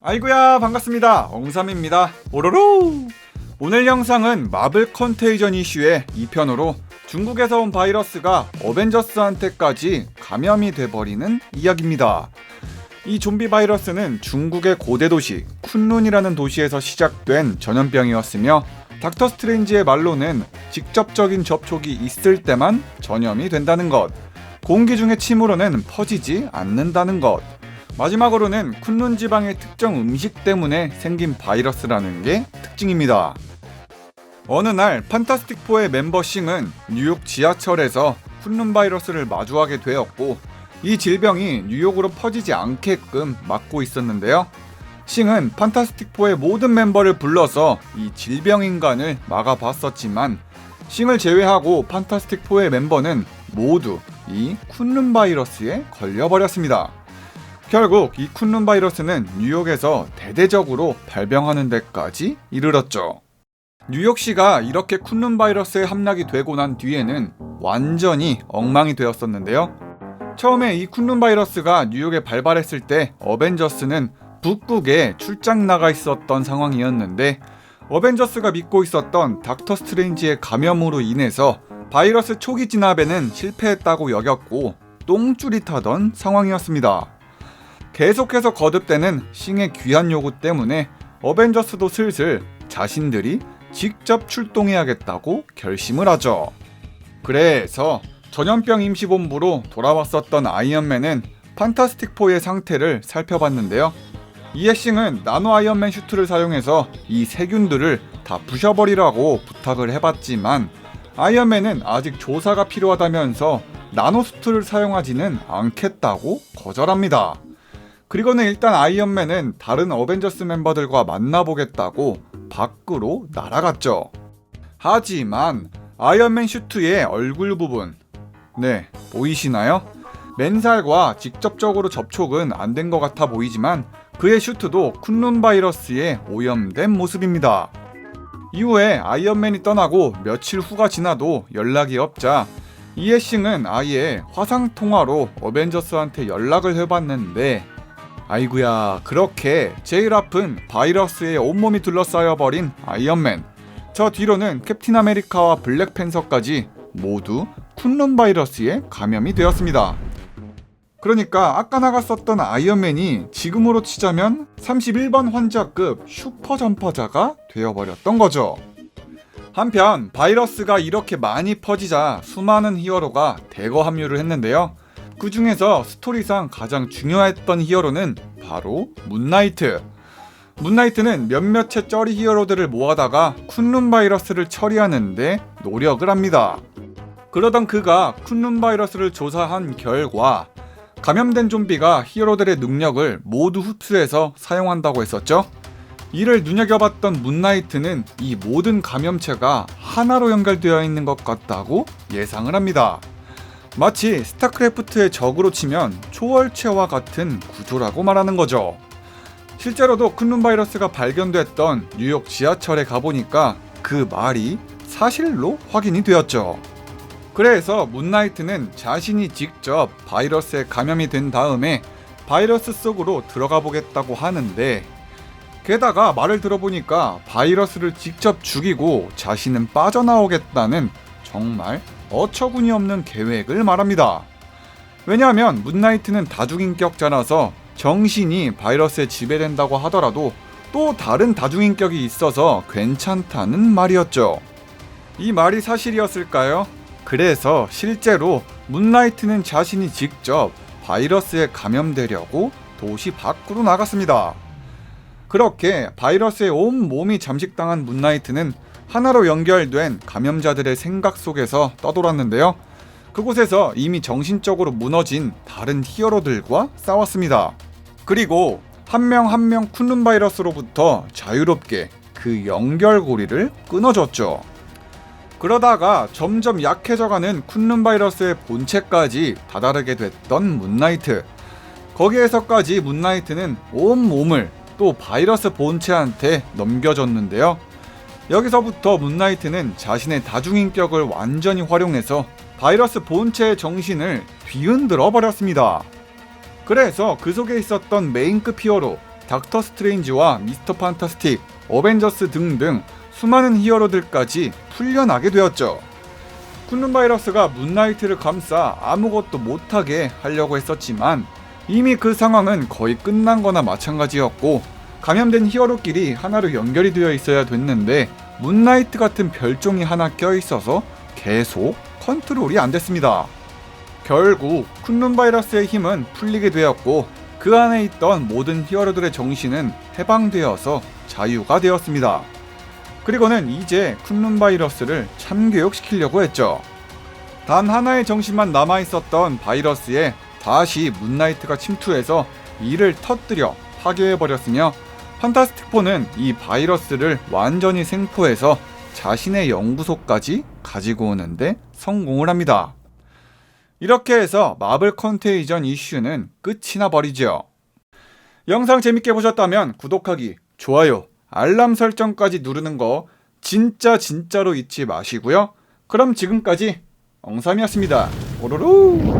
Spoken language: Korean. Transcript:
아이고야 반갑습니다. 엉삼입니다. 오로로! 오늘 영상은 마블 컨테이전 이슈의 2편으로 중국에서 온 바이러스가 어벤져스한테까지 감염이 돼버리는 이야기입니다. 이 좀비 바이러스는 중국의 고대 도시 쿤룬이라는 도시에서 시작된 전염병이었으며 닥터 스트레인지의 말로는 직접적인 접촉이 있을 때만 전염이 된다는 것 공기 중의 침으로는 퍼지지 않는다는 것 마지막으로는 쿤룬 지방의 특정 음식 때문에 생긴 바이러스라는 게 특징입니다. 어느 날 판타스틱4의 멤버 싱은 뉴욕 지하철에서 쿤룬 바이러스를 마주하게 되었고 이 질병이 뉴욕으로 퍼지지 않게끔 막고 있었는데요. 싱은 판타스틱4의 모든 멤버를 불러서 이 질병 인간을 막아봤었지만 싱을 제외하고 판타스틱4의 멤버는 모두 이 쿤룬 바이러스에 걸려버렸습니다. 결국 이 쿤룬 바이러스는 뉴욕에서 대대적으로 발병하는 데까지 이르렀죠. 뉴욕시가 이렇게 쿤룬 바이러스에 함락이 되고 난 뒤에는 완전히 엉망이 되었었는데요. 처음에 이 쿤룬 바이러스가 뉴욕에 발발했을 때 어벤져스는 북극에 출장 나가 있었던 상황이었는데 어벤져스가 믿고 있었던 닥터 스트레인지의 감염으로 인해서 바이러스 초기 진압에는 실패했다고 여겼고 똥줄이 타던 상황이었습니다. 계속해서 거듭되는 싱의 귀한 요구 때문에 어벤져스도 슬슬 자신들이 직접 출동해야겠다고 결심을 하죠. 그래서 전염병 임시본부로 돌아왔었던 아이언맨은 판타스틱4의 상태를 살펴봤는데요. 이에 싱은 나노 아이언맨 슈트를 사용해서 이 세균들을 다 부셔버리라고 부탁을 해봤지만 아이언맨은 아직 조사가 필요하다면서 나노 수트를 사용하지는 않겠다고 거절합니다. 그리고는 일단 아이언맨은 다른 어벤져스 멤버들과 만나보겠다고 밖으로 날아갔죠. 하지만 아이언맨 슈트의 얼굴 부분, 네, 보이시나요? 맨살과 직접적으로 접촉은 안 된 것 같아 보이지만 그의 슈트도 쿤룬 바이러스에 오염된 모습입니다. 이후에 아이언맨이 떠나고 며칠 후가 지나도 연락이 없자 이해싱은 아예 화상 통화로 어벤져스한테 연락을 해봤는데 아이구야 그렇게 제일 아픈 바이러스에 온몸이 둘러싸여 버린 아이언맨 저 뒤로는 캡틴 아메리카와 블랙팬서까지 모두 쿤룬 바이러스에 감염이 되었습니다. 그러니까 아까 나갔었던 아이언맨이 지금으로 치자면 31번 환자급 슈퍼 전파자가 되어버렸던 거죠. 한편 바이러스가 이렇게 많이 퍼지자 수많은 히어로가 대거 합류를 했는데요. 그 중에서 스토리상 가장 중요했던 히어로는 바로 문나이트. 문나이트는 몇몇의 쩌리 히어로들을 모아다가 쿤룬 바이러스를 처리하는데 노력을 합니다. 그러던 그가 쿤룬 바이러스를 조사한 결과 감염된 좀비가 히어로들의 능력을 모두 흡수해서 사용한다고 했었죠. 이를 눈여겨봤던 문나이트는 이 모든 감염체가 하나로 연결되어 있는 것 같다고 예상을 합니다. 마치 스타크래프트의 적으로 치면 초월체와 같은 구조라고 말하는 거죠. 실제로도 쿤룬 바이러스가 발견됐던 뉴욕 지하철에 가보니까 그 말이 사실로 확인이 되었죠. 그래서 문나이트는 자신이 직접 바이러스에 감염이 된 다음에 바이러스 속으로 들어가 보겠다고 하는데 게다가 말을 들어보니까 바이러스를 직접 죽이고 자신은 빠져나오겠다는 정말 어처구니 없는 계획을 말합니다. 왜냐하면 문나이트는 다중인격자라서 정신이 바이러스에 지배된다고 하더라도 또 다른 다중인격이 있어서 괜찮다는 말이었죠. 이 말이 사실이었을까요? 그래서 실제로 문라이트는 자신이 직접 바이러스에 감염되려고 도시 밖으로 나갔습니다. 그렇게 바이러스에 온 몸이 잠식당한 문라이트는 하나로 연결된 감염자들의 생각 속에서 떠돌았는데요. 그곳에서 이미 정신적으로 무너진 다른 히어로들과 싸웠습니다. 그리고 한 명 한 명 쿤룬 바이러스로부터 자유롭게 그 연결고리를 끊어줬죠. 그러다가 점점 약해져가는 쿤룬 바이러스의 본체까지 다다르게 됐던 문나이트. 거기에서까지 문나이트는 온 몸을 또 바이러스 본체한테 넘겨줬는데요. 여기서부터 문나이트는 자신의 다중인격을 완전히 활용해서 바이러스 본체의 정신을 뒤흔들어 버렸습니다. 그래서 그 속에 있었던 메인급 히어로 닥터 스트레인지와 미스터 판타스틱, 어벤져스 등등 수많은 히어로들까지 풀려나게 되었죠. 쿤룬 바이러스가 문나이트를 감싸 아무것도 못하게 하려고 했었지만 이미 그 상황은 거의 끝난 거나 마찬가지였고 감염된 히어로끼리 하나로 연결이 되어 있어야 됐는데 문나이트 같은 별종이 하나 껴 있어서 계속 컨트롤이 안 됐습니다. 결국 쿤룬 바이러스의 힘은 풀리게 되었고 그 안에 있던 모든 히어로들의 정신은 해방되어서 자유가 되었습니다. 그리고는 이제 쿤룬 바이러스를 참교육시키려고 했죠. 단 하나의 정신만 남아 있었던 바이러스에 다시 문나이트가 침투해서 이를 터뜨려 파괴해 버렸으며 판타스틱4는 이 바이러스를 완전히 생포해서 자신의 연구소까지 가지고 오는데 성공을 합니다. 이렇게 해서 마블 컨테이전 이슈는 끝이 나 버리죠. 영상 재밌게 보셨다면 구독하기, 좋아요, 알람 설정까지 누르는 거 진짜 진짜로 잊지 마시고요. 그럼 지금까지 엉삼이었습니다. 오로로